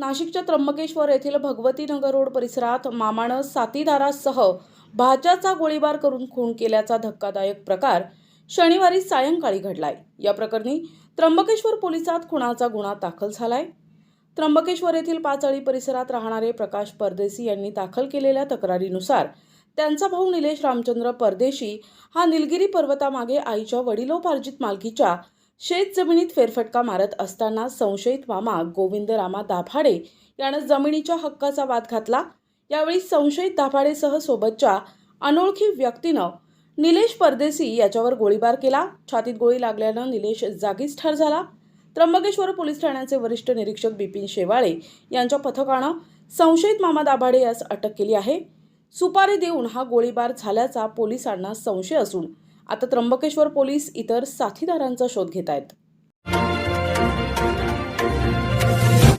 नाशिकच्या त्र्यंबकेश्वर येथील भगवती नगर रोड परिसरात मामानं साथीदारासह भाच्याचा गोळीबार करून खून केल्याचा धक्कादायक प्रकार शनिवारी सायंकाळी घडलाय. या प्रकरणी त्र्यंबकेश्वर पोलिसात खुनाचा गुन्हा दाखल झालाय. त्र्यंबकेश्वर येथील पाचळी परिसरात राहणारे प्रकाश परदेशी यांनी दाखल केलेल्या तक्रारीनुसार त्यांचा भाऊ निलेश रामचंद्र परदेशी हा निलगिरी पर्वतामागे आईच्या वडिलोपार्जित मालकीच्या शेत जमिनीत फेरफटका मारत असताना संशयित मामा गोविंद रामा दाभाडे यानं जमिनीच्या हक्काचा वाद घातला. यावेळी संशयित दाभाडेसह सोबतच्या अनोळखी व्यक्तीनं निलेश परदेसी याच्यावर गोळीबार केला. छातीत गोळी लागल्यानं निलेश जागीच ठार झाला. त्र्यंबकेश्वर पोलीस ठाण्याचे वरिष्ठ निरीक्षक बिपिन शेवाळे यांच्या पथकानं संशयित मामा दाभाडे यास अटक केली आहे. सुपारी देऊन हा गोळीबार झाल्याचा पोलिसांना संशय असून आता त्र्यंबकेश्वर पोलीस इतर साथीदारांचा शोध घेत आहेत